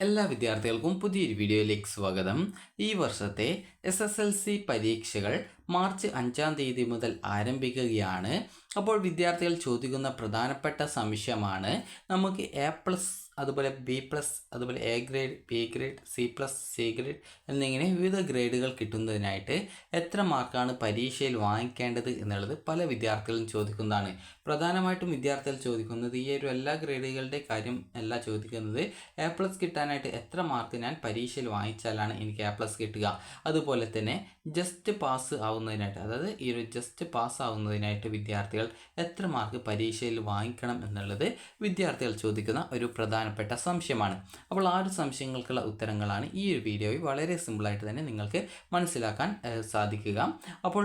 എല്ലാ വിദ്യാർത്ഥികൾക്കും പുതിയൊരു വീഡിയോയിലേക്ക് സ്വാഗതം. ഈ വർഷത്തെ എസ് എസ് എൽ സി പരീക്ഷകൾ മാർച്ച് അഞ്ചാം തീയതി മുതൽ ആരംഭിക്കുകയാണ്. അപ്പോൾ വിദ്യാർത്ഥികൾ ചോദിക്കുന്ന പ്രധാനപ്പെട്ട സംശയമാണ് നമുക്ക് എ പ്ലസ് അതുപോലെ ബി പ്ലസ് അതുപോലെ A grade B grade C plus C grade എന്നിങ്ങനെ വിവിധ ഗ്രേഡുകൾ കിട്ടുന്നതിനായിട്ട് എത്ര മാർക്കാണ് പരീക്ഷയിൽ വാങ്ങിക്കേണ്ടത് എന്നുള്ളത് പല വിദ്യാർത്ഥികളും ചോദിക്കുന്നതാണ്. പ്രധാനമായിട്ടും വിദ്യാർത്ഥികൾ ചോദിക്കുന്നത് ഈ ഒരു എല്ലാ ഗ്രേഡുകളുടെ കാര്യം അല്ല ചോദിക്കുന്നത്. എ പ്ലസ് കിട്ടാനായിട്ട് എത്ര മാർക്ക് ഞാൻ പരീക്ഷയിൽ വാങ്ങിച്ചാലാണ് എനിക്ക് എ പ്ലസ് കിട്ടുക. അതുപോലെ തന്നെ ജസ്റ്റ് പാസ് ആവുന്നതിനായിട്ട് അതായത് ഈ ഒരു ജസ്റ്റ് പാസ് ആവുന്നതിനായിട്ട് വിദ്യാർത്ഥികൾ എത്ര മാർക്ക് പരീക്ഷയിൽ വാങ്ങിക്കണം എന്നുള്ളത് വിദ്യാർത്ഥികൾ ചോദിക്കുന്ന ഒരു പ്രധാനപ്പെട്ട സംശയമാണ്. അപ്പോൾ ആ ഒരു സംശയങ്ങൾക്കുള്ള ഉത്തരങ്ങളാണ് ഈ ഒരു വീഡിയോയിൽ വളരെ സിമ്പിളായിട്ട് തന്നെ നിങ്ങൾക്ക് മനസ്സിലാക്കാൻ സാധിക്കുക. അപ്പോൾ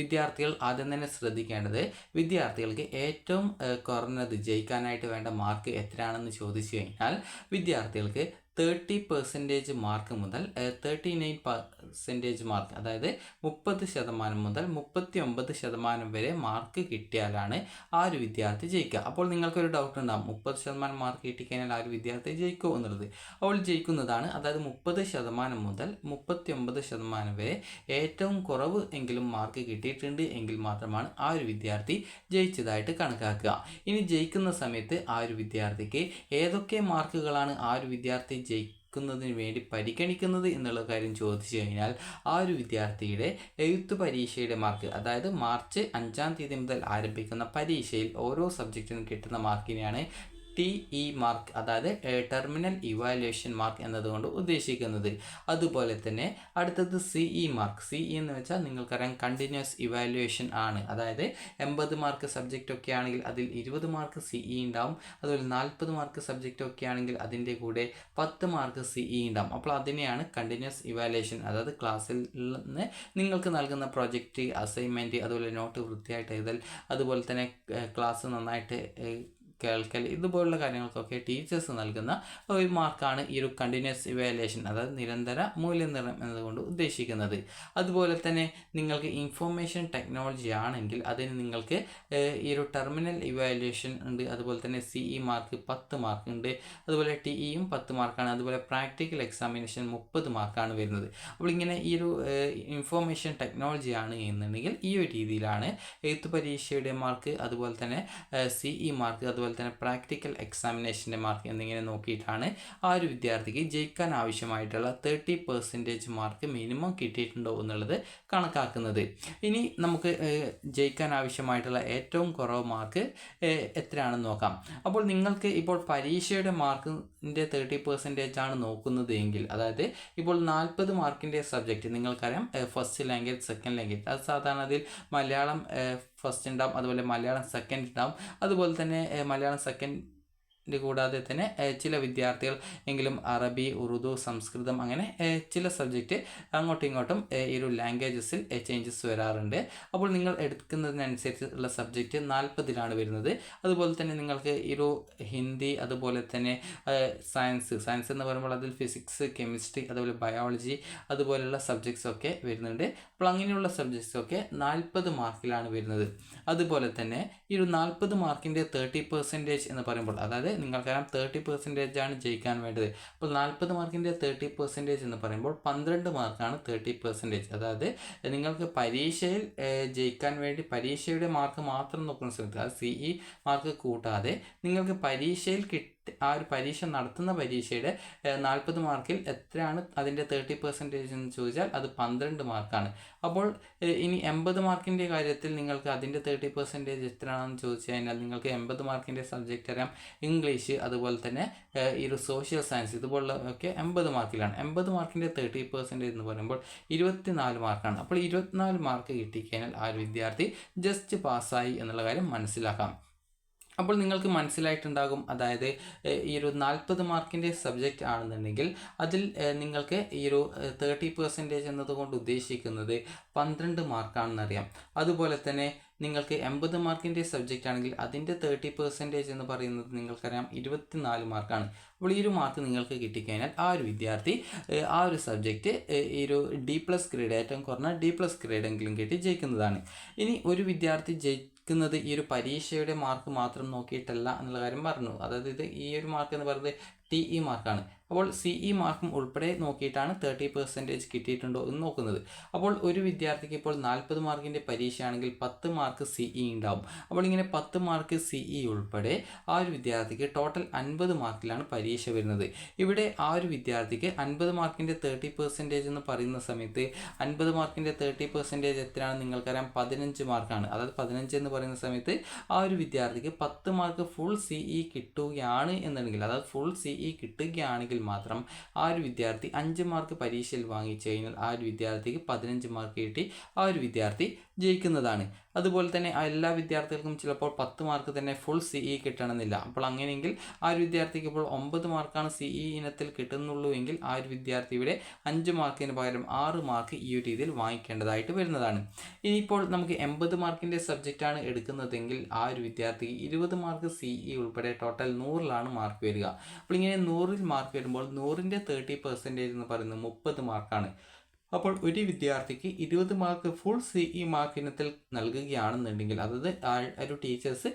വിദ്യാർത്ഥികൾ ആദ്യം തന്നെ ശ്രദ്ധിക്കേണ്ടത് വിദ്യാർത്ഥികൾക്ക് ഏറ്റവും കുറഞ്ഞത് ജയിക്കാനായിട്ട് വേണ്ട മാർക്ക് എത്രയാണെന്ന് ചോദിച്ചു കഴിഞ്ഞാൽ വിദ്യാർത്ഥികൾക്ക് തേർട്ടി പെർസെന്റേജ് മാർക്ക് മുതൽ തേർട്ടി നയൻ പെർസെന്റേജ് മാർക്ക് അതായത് മുപ്പത് ശതമാനം മുതൽ മുപ്പത്തി ഒമ്പത് ശതമാനം വരെ മാർക്ക് കിട്ടിയാലാണ് ആ ഒരു വിദ്യാർത്ഥി ജയിക്കുക. അപ്പോൾ നിങ്ങൾക്കൊരു ഡൗട്ട് ഉണ്ടാകും മുപ്പത് ശതമാനം മാർക്ക് കിട്ടിക്കഴിഞ്ഞാൽ ആ ഒരു വിദ്യാർത്ഥി ജയിക്കുമോ എന്നുള്ളത്. അവൾ ജയിക്കുന്നതാണ്. അതായത് മുപ്പത് ശതമാനം മുതൽ മുപ്പത്തി ഒമ്പത് ശതമാനം വരെ ഏറ്റവും കുറവ് എങ്കിലും മാർക്ക് കിട്ടിയിട്ടുണ്ട് എങ്കിൽ മാത്രമാണ് ആ ഒരു വിദ്യാർത്ഥി ജയിച്ചതായിട്ട് കണക്കാക്കുക. ഇനി ജയിക്കുന്ന സമയത്ത് ആ ഒരു വിദ്യാർത്ഥിക്ക് ഏതൊക്കെ മാർക്കുകളാണ് ആ ഒരു വിദ്യാർത്ഥി ജയിക്കുന്നതിന് വേണ്ടി പരിഗണിക്കുന്നത് എന്നുള്ള കാര്യം ചോദിച്ചു കഴിഞ്ഞാൽ ആ ഒരു വിദ്യാർത്ഥിയുടെ എഴുത്ത് പരീക്ഷയുടെ മാർക്ക് അതായത് മാർച്ച് അഞ്ചാം തീയതി മുതൽ ആരംഭിക്കുന്ന പരീക്ഷയിൽ ഓരോ സബ്ജക്റ്റിനും കിട്ടുന്ന മാർക്കിനെയാണ് ടി ഇ മാർക്ക് അതായത് ടെർമിനൽ ഇവാലുവേഷൻ മാർക്ക് എന്നതുകൊണ്ട് ഉദ്ദേശിക്കുന്നത്. അതുപോലെ തന്നെ അടുത്തത് C E mark. C E എന്ന് വെച്ചാൽ നിങ്ങൾക്കറിയാം കണ്ടിന്യൂസ് ഇവാലുവേഷൻ ആണ്. അതായത് എൺപത് മാർക്ക് സബ്ജക്റ്റ് ഒക്കെ ആണെങ്കിൽ അതിൽ ഇരുപത് മാർക്ക് സി ഇ ഉണ്ടാവും. അതുപോലെ നാൽപ്പത് മാർക്ക് സബ്ജക്റ്റ് ഒക്കെ ആണെങ്കിൽ അതിന്റെ കൂടെ പത്ത് മാർക്ക് സി ഇ ഉണ്ടാവും. അപ്പോൾ അതിനെയാണ് കണ്ടിന്യൂസ് ഇവാലുവേഷൻ അതായത് ക്ലാസ്സിൽ നിന്ന് നിങ്ങൾക്ക് നൽകുന്ന പ്രൊജക്റ്റ് അസൈൻമെന്റ് അതുപോലെ നോട്ട് വൃത്തിയായിട്ട് എഴുതൽ അതുപോലെ തന്നെ ക്ലാസ് നന്നായിട്ട് കേൾക്കൽ ഇതുപോലുള്ള കാര്യങ്ങൾക്കൊക്കെ ടീച്ചേഴ്സ് നൽകുന്ന ഒരു മാർക്കാണ് ഈ ഒരു കണ്ടിന്യൂസ് ഇവാലുവേഷൻ അതായത് നിരന്തര മൂല്യനിർണയം എന്നതുകൊണ്ട് ഉദ്ദേശിക്കുന്നത്. അതുപോലെ തന്നെ നിങ്ങൾക്ക് ഇൻഫോർമേഷൻ ടെക്നോളജി ആണെങ്കിൽ അതിന് നിങ്ങൾക്ക് ഈ ഒരു ടെർമിനൽ ഇവാലുവേഷൻ ഉണ്ട്. അതുപോലെ തന്നെ സി ഇ മാർക്ക് പത്ത് മാർക്ക് ഉണ്ട്. അതുപോലെ ടി ഇയും പത്ത് മാർക്കാണ് അതുപോലെ പ്രാക്ടിക്കൽ എക്സാമിനേഷൻ മുപ്പത് മാർക്കാണ് വരുന്നത്. അപ്പോൾ ഇങ്ങനെ ഈ ഒരു ഇൻഫോർമേഷൻ ടെക്നോളജി ആണ് എന്നുണ്ടെങ്കിൽ ഈ ഒരു രീതിയിലാണ് എഴുത്ത് പരീക്ഷയുടെ മാർക്ക് അതുപോലെ തന്നെ സി ഇ മാർക്ക് അതുപോലെ തന്നെ പ്രാക്ടിക്കൽ എക്സാമിനേഷന്റെ മാർക്ക് എന്നിങ്ങനെ നോക്കിയിട്ടാണ് ആ ഒരു വിദ്യാർത്ഥിക്ക് ജയിക്കാൻ ആവശ്യമായിട്ടുള്ള തേർട്ടി പെർസെന്റേജ് മാർക്ക് മിനിമം കിട്ടിയിട്ടുണ്ടോ എന്നുള്ളത് കണക്കാക്കുന്നത്. ഇനി നമുക്ക് ജയിക്കാൻ ആവശ്യമായിട്ടുള്ള ഏറ്റവും കുറവ് മാർക്ക് എത്രയാണെന്ന് നോക്കാം. അപ്പോൾ നിങ്ങൾക്ക് ഇപ്പോൾ പരീക്ഷയുടെ മാർക്കിന്റെ തേർട്ടി പെർസെന്റേജ് ആണ് നോക്കുന്നത് എങ്കിൽ അതായത് ഇപ്പോൾ നാൽപ്പത് മാർക്കിന്റെ സബ്ജക്റ്റ് നിങ്ങൾക്കറിയാം ഫസ്റ്റ് ലാംഗ്വേജ് സെക്കൻഡ് ലാംഗ്വേജ്. അത് സാധാരണ അതിൽ മലയാളം ഫസ്റ്റ് ഉണ്ടാവും അതുപോലെ മലയാളം സെക്കൻഡ് ഉണ്ടാവും. അതുപോലെ തന്നെ മലയാളം സെക്കൻഡ് ഇത് കൂടാതെ തന്നെ ചില വിദ്യാർത്ഥികൾ എങ്കിലും അറബി ഉറുദു സംസ്കൃതം അങ്ങനെ ചില സബ്ജക്റ്റ് അങ്ങോട്ടും ഇങ്ങോട്ടും ഈ ഒരു ലാംഗ്വേജസിൽ ചേഞ്ചസ് വരാറുണ്ട്. അപ്പോൾ നിങ്ങൾ എടുക്കുന്നതിനനുസരിച്ചുള്ള സബ്ജക്റ്റ് നാൽപ്പതിലാണ് വരുന്നത്. അതുപോലെ തന്നെ നിങ്ങൾക്ക് ഈ ഒരു ഹിന്ദി അതുപോലെ തന്നെ സയൻസ് സയൻസ് എന്ന് പറയുമ്പോൾ അതിൽ ഫിസിക്സ് കെമിസ്ട്രി അതുപോലെ ബയോളജി അതുപോലെയുള്ള സബ്ജക്ട്സ് ഒക്കെ വരുന്നുണ്ട്. അപ്പോൾ അങ്ങനെയുള്ള സബ്ജക്ട്സ് ഒക്കെ നാൽപ്പത് മാർക്കിലാണ് വരുന്നത്. അതുപോലെ തന്നെ ഈ ഒരു നാൽപ്പത് മാർക്കിന്റെ തേർട്ടി പെർസെന്റേജ് എന്ന് പറയുമ്പോൾ അതായത് നിങ്ങൾക്കറിയാം തേർട്ടി പെർസെന്റേജ് ആണ് ജയിക്കാൻ വേണ്ടത്. അപ്പോൾ നാൽപ്പത് മാർക്കിന്റെ തേർട്ടി പെർസെന്റേജ് എന്ന് പറയുമ്പോൾ പന്ത്രണ്ട് മാർക്കാണ് തേർട്ടി പെർസെന്റേജ് അതായത് നിങ്ങൾക്ക് പരീക്ഷയിൽ ജയിക്കാൻ വേണ്ടി പരീക്ഷയുടെ മാർക്ക് മാത്രം നോക്കുന്ന അത് സി ഇ മാർക്ക് കൂട്ടാതെ നിങ്ങൾക്ക് പരീക്ഷയിൽ കിട്ടി ആ ഒരു പരീക്ഷ നടത്തുന്ന പരീക്ഷയുടെ നാൽപ്പത് മാർക്കിൽ എത്രയാണ് അതിന്റെ തേർട്ടി പെർസെന്റേജ് എന്ന് ചോദിച്ചാൽ അത് പന്ത്രണ്ട് മാർക്കാണ്. അപ്പോൾ ഇനി എൺപത് മാർക്കിന്റെ കാര്യത്തിൽ നിങ്ങൾക്ക് അതിന്റെ തേർട്ടി പെർസെന്റേജ് എത്രയാണെന്ന് ചോദിച്ചു കഴിഞ്ഞാൽ നിങ്ങൾക്ക് എൺപത് മാർക്കിന്റെ സബ്ജക്റ്റ് അറിയാം. ഇംഗ്ലീഷ് അതുപോലെ തന്നെ ഈ ഒരു സോഷ്യൽ സയൻസ് ഇതുപോലുള്ള ഒക്കെ എൺപത് മാർക്കിലാണ്. എൺപത് മാർക്കിന്റെ തേർട്ടി പെർസെന്റേജ് എന്ന് പറയുമ്പോൾ ഇരുപത്തിനാല് മാർക്കാണ്. അപ്പോൾ ഇരുപത്തിനാല് മാർക്ക് കിട്ടിക്കഴിഞ്ഞാൽ ആ ഒരു വിദ്യാർത്ഥി ജസ്റ്റ് പാസ്സായി എന്നുള്ള കാര്യം മനസ്സിലാക്കാം. അപ്പോൾ നിങ്ങൾക്ക് മനസ്സിലായിട്ടുണ്ടാകും അതായത് ഈ ഒരു നാൽപ്പത് മാർക്കിന്റെ സബ്ജക്റ്റ് ആണെന്നുണ്ടെങ്കിൽ അതിൽ നിങ്ങൾക്ക് ഈ ഒരു തേർട്ടി പെർസെന്റേജ് എന്നതുകൊണ്ട് ഉദ്ദേശിക്കുന്നത് പന്ത്രണ്ട് മാർക്കാണെന്നറിയാം. അതുപോലെ തന്നെ നിങ്ങൾക്ക് എൺപത് മാർക്കിന്റെ സബ്ജക്റ്റ് ആണെങ്കിൽ അതിന്റെ തേർട്ടി പെർസെന്റേജ് എന്ന് പറയുന്നത് നിങ്ങൾക്കറിയാം ഇരുപത്തിനാല് മാർക്കാണ്. അപ്പോൾ ഈ ഒരു മാർക്ക് നിങ്ങൾക്ക് കിട്ടിക്കഴിഞ്ഞാൽ ആ ഒരു വിദ്യാർത്ഥി ആ ഒരു സബ്ജക്റ്റ് ഈ ഒരു ഡി പ്ലസ് ഗ്രേഡ് ഏറ്റവും കുറഞ്ഞ ഡി പ്ലസ് ഗ്രേഡ് എങ്കിലും കിട്ടി ജയിക്കുന്നതാണ്. ഇനി ഒരു വിദ്യാർത്ഥി ജയി ക്കുന്നത് ഈ ഒരു പരീക്ഷയുടെ മാർക്ക് മാത്രം നോക്കിയിട്ടല്ല എന്നുള്ള കാര്യം പറഞ്ഞു. അതായത് ഇത് ഈ ഒരു മാർക്ക് എന്ന് പറയുന്നത് ടി ഇ മാർക്കാണ് അപ്പോൾ സി ഇ മാർക്കും ഉൾപ്പെടെ നോക്കിയിട്ടാണ് തേർട്ടി പെർസെന്റേജ് കിട്ടിയിട്ടുണ്ടോ എന്ന് നോക്കുന്നത്. അപ്പോൾ ഒരു വിദ്യാർത്ഥിക്ക് ഇപ്പോൾ നാൽപ്പത് മാർക്കിന്റെ പരീക്ഷയാണെങ്കിൽ പത്ത് മാർക്ക് സി ഇ ഉണ്ടാവും. അപ്പോൾ ഇങ്ങനെ പത്ത് മാർക്ക് സി ഇ ഉൾപ്പെടെ ആ ഒരു വിദ്യാർത്ഥിക്ക് ടോട്ടൽ അൻപത് മാർക്കിലാണ് പരീക്ഷ വരുന്നത്. ഇവിടെ ആ ഒരു വിദ്യാർത്ഥിക്ക് അൻപത് മാർക്കിന്റെ തേർട്ടി പെർസെന്റേജ് എന്ന് പറയുന്ന സമയത്ത് അൻപത് മാർക്കിന്റെ തേർട്ടി പെർസെന്റേജ് എത്രയാണ് നിങ്ങൾക്കറിയാം? പതിനഞ്ച് മാർക്കാണ് അതായത് പതിനഞ്ച് എന്ന് പറയുന്ന സമയത്ത് ആ ഒരു വിദ്യാർത്ഥിക്ക് പത്ത് മാർക്ക് ഫുൾ സി ഇ കിട്ടുകയാണ് എന്നുണ്ടെങ്കിൽ അതായത് ഫുൾ സിഇ കിട്ടുകയാണെങ്കിൽ മാത്രം ആ ഒരു വിദ്യാർത്ഥി അഞ്ച് മാർക്ക് പരീക്ഷയിൽ വാങ്ങിച്ചു കഴിഞ്ഞാൽ ആ ഒരു വിദ്യാർത്ഥിക്ക് പതിനഞ്ച് മാർക്ക് കിട്ടി. ആ ഒരു വിദ്യാർത്ഥി ജയിക്കുന്നതാണ്. അതുപോലെ തന്നെ എല്ലാ വിദ്യാർത്ഥികൾക്കും ചിലപ്പോൾ പത്ത് മാർക്ക് തന്നെ ഫുൾ സി ഇ കിട്ടണമെന്നില്ല. അപ്പോൾ അങ്ങനെയെങ്കിൽ ആ ഒരു വിദ്യാർത്ഥിക്ക് ഇപ്പോൾ ഒമ്പത് മാർക്കാണ് സി ഇ ഇനത്തിൽ കിട്ടുന്നുള്ളൂ എങ്കിൽ ആ ഒരു വിദ്യാർത്ഥി ഇവിടെ അഞ്ച് മാർക്കിന് പകരം ആറ് മാർക്ക് ഈ ഒരു രീതിയിൽ വാങ്ങിക്കേണ്ടതായിട്ട് വരുന്നതാണ്. ഇനിയിപ്പോൾ നമുക്ക് എൺപത് മാർക്കിന്റെ സബ്ജക്റ്റാണ് എടുക്കുന്നതെങ്കിൽ ആ ഒരു വിദ്യാർത്ഥി ഇരുപത് മാർക്ക് സി ഇ ഉൾപ്പെടെ ടോട്ടൽ നൂറിലാണ് മാർക്ക് വരിക. അപ്പോൾ ഇങ്ങനെ നൂറിൽ മാർക്ക് വരുമ്പോൾ നൂറിന്റെ തേർട്ടി പെർസെന്റേജ് എന്ന് പറയുന്നത് മുപ്പത് മാർക്കാണ്. അപ്പോൾ ഒരു വിദ്യാർത്ഥിക്ക് ഇരുപത് mark full C E mark ഇനത്തിൽ നൽകുകയാണെന്നുണ്ടെങ്കിൽ അതായത് ഒരു teachers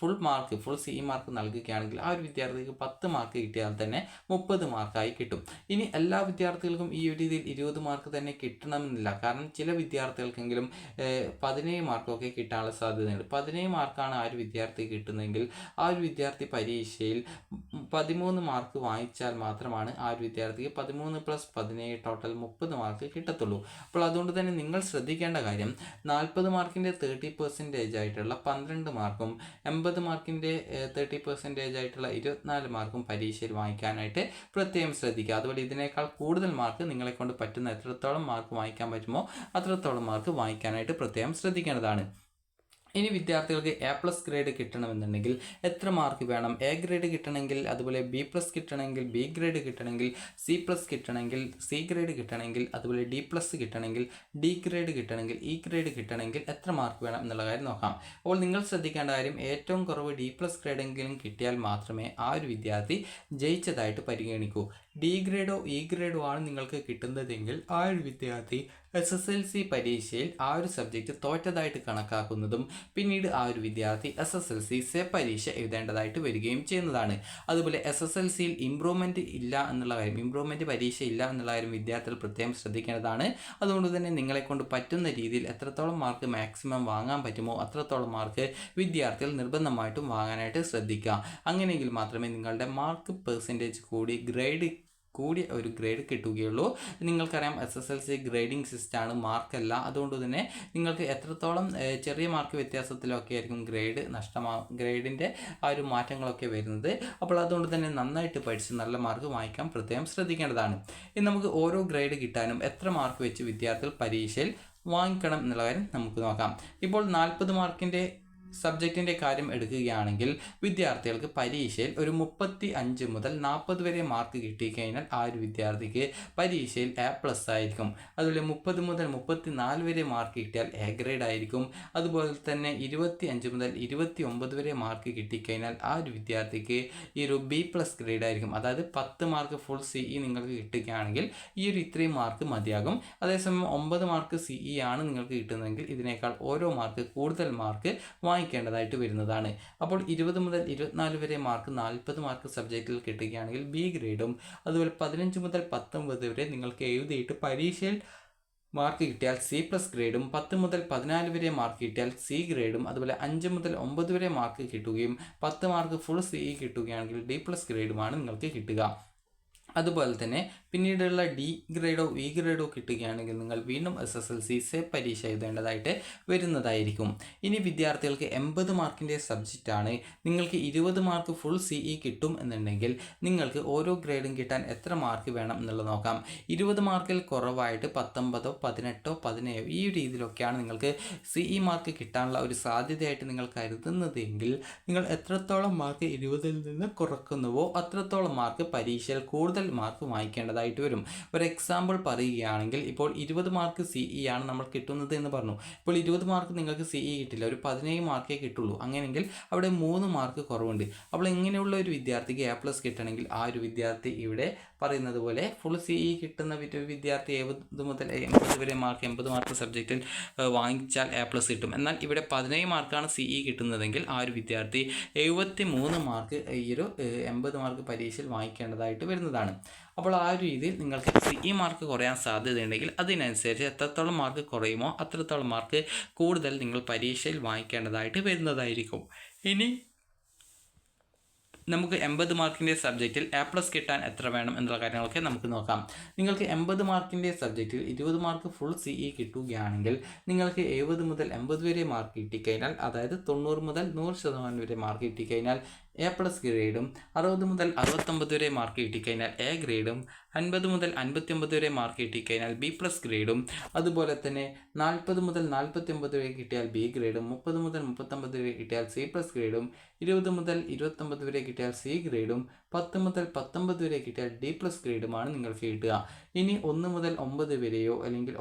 full mark full C E mark നൽകുകയാണെങ്കിൽ ആ ഒരു വിദ്യാർത്ഥിക്ക് പത്ത് മാർക്ക് കിട്ടിയാൽ തന്നെ മുപ്പത് മാർക്കായി കിട്ടും. ഇനി എല്ലാ വിദ്യാർത്ഥികൾക്കും ഈ ഒരു രീതിയിൽ ഇരുപത് മാർക്ക് തന്നെ കിട്ടണമെന്നില്ല. കാരണം ചില വിദ്യാർത്ഥികൾക്കെങ്കിലും പതിനേഴ് മാർക്കൊക്കെ കിട്ടാനുള്ള സാധ്യതയുണ്ട്. പതിനേഴ് മാർക്കാണ് ആ ഒരു വിദ്യാർത്ഥി കിട്ടുന്നതെങ്കിൽ ആ ഒരു വിദ്യാർത്ഥി പരീക്ഷയിൽ പതിമൂന്ന് മാർക്ക് വാങ്ങിച്ചാൽ മാത്രമാണ് ആ ഒരു വിദ്യാർത്ഥിക്ക് പതിമൂന്ന് പ്ലസ് പതിനേഴ് ടോട്ടൽ മുപ്പത് മാർക്ക് കിട്ടത്തുള്ളൂ. അപ്പോൾ അതുകൊണ്ട് തന്നെ നിങ്ങൾ ശ്രദ്ധിക്കേണ്ട കാര്യം നാൽപ്പത് മാർക്കിന്റെ തേർട്ടി പെർസെന്റേജ് ആയിട്ടുള്ള പന്ത്രണ്ട് മാർക്കും എൺപത് മാർക്കിന്റെ തേർട്ടി പെർസെന്റേജ് ആയിട്ടുള്ള ഇരുപത്തിനാല് മാർക്കും പരീക്ഷയിൽ വാങ്ങിക്കാനായിട്ട് പ്രത്യേകം ശ്രദ്ധിക്കുക. അതുപോലെ ഇതിനേക്കാൾ കൂടുതൽ മാർക്ക് നിങ്ങളെ കൊണ്ട് പറ്റുന്ന എത്രത്തോളം മാർക്ക് വാങ്ങിക്കാൻ പറ്റുമോ അത്രത്തോളം മാർക്ക് വാങ്ങിക്കാനായിട്ട് പ്രത്യേകം ശ്രദ്ധിക്കേണ്ടതാണ്. ഇനി വിദ്യാർത്ഥികൾക്ക് എ പ്ലസ് ഗ്രേഡ് കിട്ടണമെന്നുണ്ടെങ്കിൽ എത്ര മാർക്ക് വേണം? എ ഗ്രേഡ് കിട്ടണമെങ്കിൽ അതുപോലെ ബി പ്ലസ് കിട്ടണമെങ്കിൽ ബി ഗ്രേഡ് കിട്ടണമെങ്കിൽ സി പ്ലസ് കിട്ടണമെങ്കിൽ സി ഗ്രേഡ് കിട്ടണമെങ്കിൽ അതുപോലെ ഡി പ്ലസ് കിട്ടണമെങ്കിൽ ഡി ഗ്രേഡ് കിട്ടണമെങ്കിൽ ഇ ഗ്രേഡ് കിട്ടണമെങ്കിൽ എത്ര മാർക്ക് വേണം എന്നുള്ള കാര്യം നോക്കാം. അപ്പോൾ നിങ്ങൾ ശ്രദ്ധിക്കേണ്ട കാര്യം ഏറ്റവും കുറവ് ഡി പ്ലസ് ഗ്രേഡെങ്കിലും കിട്ടിയാൽ മാത്രമേ ആ ഒരു വിദ്യാർത്ഥി ജയിച്ചതായിട്ട് പരിഗണിക്കൂ. ഡി ഗ്രേഡോ ഇ ഗ്രേഡോ ആണ് നിങ്ങൾക്ക് കിട്ടുന്നതെങ്കിൽ ആ ഒരു വിദ്യാർത്ഥി എസ് എസ് എൽ സി പരീക്ഷയിൽ ആ ഒരു സബ്ജക്റ്റ് തോറ്റതായിട്ട് കണക്കാക്കുന്നതും പിന്നീട് ആ ഒരു വിദ്യാർത്ഥി എസ് എസ് എൽ സി സെ പരീക്ഷ എഴുതേണ്ടതായിട്ട് വരികയും ചെയ്യുന്നതാണ്. അതുപോലെ എസ് എസ് എൽ സിയിൽ ഇമ്പ്രൂവ്മെന്റ് ഇല്ല എന്നുള്ള കാര്യം ഇമ്പ്രൂവ്മെന്റ് പരീക്ഷ ഇല്ല എന്നുള്ള കാര്യം വിദ്യാർത്ഥികൾ പ്രത്യേകം ശ്രദ്ധിക്കേണ്ടതാണ്. അതുകൊണ്ട് തന്നെ നിങ്ങളെ കൊണ്ട് പറ്റുന്ന രീതിയിൽ എത്രത്തോളം മാർക്ക് മാക്സിമം വാങ്ങാൻ പറ്റുമോ അത്രത്തോളം മാർക്ക് വിദ്യാർത്ഥികൾ നിർബന്ധമായിട്ടും വാങ്ങാനായിട്ട് ശ്രദ്ധിക്കുക. അങ്ങനെയെങ്കിൽ മാത്രമേ നിങ്ങളുടെ മാർക്ക് പെർസെന്റേജ് കൂടി ഗ്രേഡ് കൂടിയ ഒരു ഗ്രേഡ് കിട്ടുകയുള്ളൂ. നിങ്ങൾക്കറിയാം S S L C grading സിസ്റ്റമാണ് മാർക്കല്ല അതുകൊണ്ട് തന്നെ നിങ്ങൾക്ക് എത്രത്തോളം ചെറിയ മാർക്ക് വ്യത്യാസത്തിലൊക്കെ ആയിരിക്കും ഗ്രേഡ് നഷ്ടമാ ഗ്രേഡിന്റെ ആ ഒരു മാറ്റങ്ങളൊക്കെ വരുന്നത്. അപ്പോൾ അതുകൊണ്ട് തന്നെ നന്നായിട്ട് പഠിച്ച് നല്ല മാർക്ക് വാങ്ങിക്കാൻ പ്രത്യേകം ശ്രദ്ധിക്കേണ്ടതാണ്. ഇനി നമുക്ക് ഓരോ ഗ്രേഡ് കിട്ടാനും എത്ര മാർക്ക് വെച്ച് വിദ്യാർത്ഥികൾ പരീക്ഷയിൽ വാങ്ങിക്കണം എന്നുള്ള കാര്യം നമുക്ക് നോക്കാം. ഇപ്പോൾ നാൽപ്പത് മാർക്കിന്റെ സബ്ജക്റ്റിന്റെ കാര്യം എടുക്കുകയാണെങ്കിൽ വിദ്യാർത്ഥികൾക്ക് പരീക്ഷയിൽ ഒരു മുപ്പത്തി അഞ്ച് മുതൽ നാൽപ്പത് വരെ മാർക്ക് കിട്ടിക്കഴിഞ്ഞാൽ ആ ഒരു വിദ്യാർത്ഥിക്ക് പരീക്ഷയിൽ എ പ്ലസ് ആയിരിക്കും. അതുപോലെ മുപ്പത് മുതൽ മുപ്പത്തി നാല് വരെ മാർക്ക് കിട്ടിയാൽ എ ഗ്രേഡ് ആയിരിക്കും. അതുപോലെ തന്നെ ഇരുപത്തി അഞ്ച് മുതൽ ഇരുപത്തി ഒമ്പത് വരെ മാർക്ക് കിട്ടിക്കഴിഞ്ഞാൽ ആ ഒരു വിദ്യാർത്ഥിക്ക് ഈ ഒരു ബി പ്ലസ് ഗ്രേഡ് ആയിരിക്കും. അതായത് പത്ത് മാർക്ക് ഫുൾ സി ഇ നിങ്ങൾക്ക് കിട്ടുകയാണെങ്കിൽ ഈ ഒരു ഇത്രയും മാർക്ക് മതിയാകും. അതേസമയം ഒമ്പത് മാർക്ക് സി ഇ ആണ് നിങ്ങൾക്ക് കിട്ടുന്നതെങ്കിൽ ഇതിനേക്കാൾ ഓരോ മാർക്ക് കൂടുതൽ മാർക്ക് വാങ്ങിക്കേണ്ടതായിട്ട് വരുന്നതാണ്. അപ്പോൾ ഇരുപത് മുതൽ ഇരുപത്തിനാല് വരെ മാർക്ക് നാൽപ്പത് മാർക്ക് സബ്ജക്റ്റിൽ കിട്ടുകയാണെങ്കിൽ ബി ഗ്രേഡും അതുപോലെ പതിനഞ്ച് മുതൽ പത്തൊമ്പത് വരെ നിങ്ങൾക്ക് എഴുതിയിട്ട് പരീക്ഷയിൽ മാർക്ക് കിട്ടിയാൽ സി പ്ലസ് ഗ്രേഡും പത്ത് മുതൽ പതിനാല് വരെ മാർക്ക് കിട്ടിയാൽ സി ഗ്രേഡും അതുപോലെ അഞ്ച് മുതൽ ഒമ്പത് വരെ മാർക്ക് കിട്ടുകയും പത്ത് മാർക്ക് ഫുൾ സി കിട്ടുകയാണെങ്കിൽ ഡി പ്ലസ് ഗ്രേഡുമാണ് നിങ്ങൾക്ക് കിട്ടുക. അതുപോലെ തന്നെ പിന്നീടുള്ള ഡി ഗ്രേഡോ ഇ ഗ്രേഡോ കിട്ടുകയാണെങ്കിൽ നിങ്ങൾ വീണ്ടും എസ് എസ് എൽ സി സെ പരീക്ഷ എഴുതേണ്ടതായിട്ട് വരുന്നതായിരിക്കും. ഇനി വിദ്യാർത്ഥികൾക്ക് എൺപത് മാർക്കിന്റെ സബ്ജക്റ്റാണ് നിങ്ങൾക്ക് ഇരുപത് മാർക്ക് ഫുൾ സി ഇ കിട്ടും എന്നുണ്ടെങ്കിൽ നിങ്ങൾക്ക് ഓരോ ഗ്രേഡും കിട്ടാൻ എത്ര മാർക്ക് വേണം എന്നുള്ളത് നോക്കാം. ഇരുപത് മാർക്കിൽ കുറവായിട്ട് പത്തൊമ്പതോ പതിനെട്ടോ പതിനേഴോ ഈ രീതിയിലൊക്കെയാണ് നിങ്ങൾക്ക് സി ഇ മാർക്ക് കിട്ടാനുള്ള ഒരു സാധ്യതയായിട്ട് നിങ്ങൾ കരുതുന്നതെങ്കിൽ നിങ്ങൾ എത്രത്തോളം മാർക്ക് ഇരുപതിൽ നിന്ന് കുറക്കുന്നുവോ അത്രത്തോളം മാർക്ക് പരീക്ഷയിൽ കൂടുതൽ മാർക്ക് വാങ്ങിക്കേണ്ടതായിട്ട് വരും. ഒരു എക്സാമ്പിൾ പറയുകയാണെങ്കിൽ ഇപ്പോൾ ഇരുപത് മാർക്ക് സി ഇ ആണ് നമ്മൾ കിട്ടുന്നത് എന്ന് പറഞ്ഞു. ഇപ്പോൾ ഇരുപത് മാർക്ക് നിങ്ങൾക്ക് സി ഇ കിട്ടില്ല. ഒരു പതിനേഴ് മാർക്കേ കിട്ടുള്ളൂ. അങ്ങനെയെങ്കിൽ അവിടെ മൂന്ന് മാർക്ക് കുറവുണ്ട്. അപ്പോൾ ഇങ്ങനെയുള്ള ഒരു വിദ്യാർത്ഥിക്ക് എ പ്ലസ് കിട്ടണമെങ്കിൽ ആ ഒരു വിദ്യാർത്ഥി ഇവിടെ പറയുന്നത് പോലെ ഫുൾ സി ഇ കിട്ടുന്ന ഒരു വിദ്യാർത്ഥി എഴുപത് മുതൽ എൺപത് വരെ മാർക്ക് എൺപത് മാർക്ക് സബ്ജക്റ്റിൽ വാങ്ങിച്ചാൽ എ പ്ലസ് കിട്ടും. എന്നാൽ ഇവിടെ പതിനേഴ് മാർക്കാണ് സി ഇ കിട്ടുന്നതെങ്കിൽ ആ ഒരു വിദ്യാർത്ഥി എഴുപത്തി മൂന്ന് മാർക്ക് ഈ ഒരു എൺപത് മാർക്ക് പരീക്ഷയിൽ വാങ്ങിക്കേണ്ടതായിട്ട് വരുന്നതാണ്. അപ്പോൾ ആ ഒരു രീതിയിൽ നിങ്ങൾക്ക് സി ഇ മാർക്ക് കുറയാൻ സാധ്യതയുണ്ടെങ്കിൽ അതിനനുസരിച്ച് എത്രത്തോളം മാർക്ക് കുറയുമോ അത്രത്തോളം മാർക്ക് കൂടുതൽ നിങ്ങൾ പരീക്ഷയിൽ വാങ്ങിക്കേണ്ടതായിട്ട് വരുന്നതായിരിക്കും. ഇനി നമുക്ക് എൺപത് മാർക്കിന്റെ സബ്ജക്റ്റിൽ എ പ്ലസ് കിട്ടാൻ എത്ര വേണം എന്നുള്ള കാര്യങ്ങളൊക്കെ നമുക്ക് നോക്കാം. നിങ്ങൾക്ക് എൺപത് മാർക്കിന്റെ സബ്ജക്റ്റിൽ ഇരുപത് മാർക്ക് ഫുൾ സി ഇ കിട്ടുകയാണെങ്കിൽ നിങ്ങൾക്ക് എഴുപത് മുതൽ എൺപത് വരെ മാർക്ക് കിട്ടിക്കഴിഞ്ഞാൽ അതായത് തൊണ്ണൂറ് മുതൽ നൂറ് ശതമാനം വരെ മാർക്ക് കിട്ടിക്കഴിഞ്ഞാൽ എ പ്ലസ് ഗ്രേഡും അറുപത് മുതൽ അറുപത്തൊമ്പത് വരെ മാർക്ക് കിട്ടിക്കഴിഞ്ഞാൽ എ ഗ്രേഡും അൻപത് മുതൽ അൻപത്തിയൊമ്പത് വരെ മാർക്ക് കിട്ടിക്കഴിഞ്ഞാൽ ബി പ്ലസ് ഗ്രേഡും അതുപോലെ തന്നെ നാൽപ്പത് മുതൽ നാൽപ്പത്തിയൊമ്പത് വരെ കിട്ടിയാൽ ബി ഗ്രേഡും മുപ്പത് മുതൽ മുപ്പത്തൊമ്പത് വരെ കിട്ടിയാൽ സി പ്ലസ് ഗ്രേഡും ഇരുപത് മുതൽ ഇരുപത്തൊമ്പത് വരെ കിട്ടിയാൽ സി ഗ്രേഡും പത്ത് മുതൽ പത്തൊമ്പത് വരെ കിട്ടിയാൽ ഡി പ്ലസ് ഗ്രേഡുമാണ് നിങ്ങൾക്ക് കിട്ടുക ഇനി ഒന്ന് മുതൽ ഒമ്പത് വരെയോ അല്ലെങ്കിൽ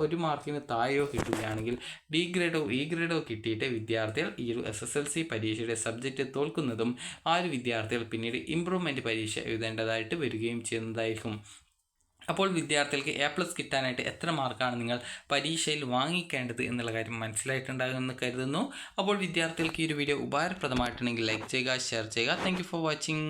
ഒരു മാർക്കിന് താഴെയോ കിട്ടുകയാണെങ്കിൽ ഡി ഗ്രേഡോ ഇ ഗ്രേഡോ കിട്ടിയിട്ട് വിദ്യാർത്ഥികൾ ഈ ഒരു എസ് എസ് എൽ സി പരീക്ഷയുടെ സബ്ജക്റ്റ് തോൽക്കുന്നതും ആ ഒരു വിദ്യാർത്ഥികൾ പിന്നീട് ഇമ്പ്രൂവ്മെന്റ് പരീക്ഷ എഴുതേണ്ടതായിട്ട് വരികയും ചെയ്യുന്നതായിരിക്കും. അപ്പോൾ വിദ്യാർത്ഥികൾക്ക് എ പ്ലസ് കിട്ടാനായിട്ട് എത്ര മാർക്കാണ് നിങ്ങൾ പരീക്ഷയിൽ വാങ്ങിക്കേണ്ടത് എന്നുള്ള കാര്യം മനസ്സിലായിട്ടുണ്ടാകുമെന്ന് കരുതുന്നു. അപ്പോൾ വിദ്യാർത്ഥികൾക്ക് ഈ ഒരു വീഡിയോ ഉപകാരപ്രദമായിട്ടുണ്ടെങ്കിൽ ലൈക്ക് ചെയ്യുക ഷെയർ ചെയ്യുക. Thank for watching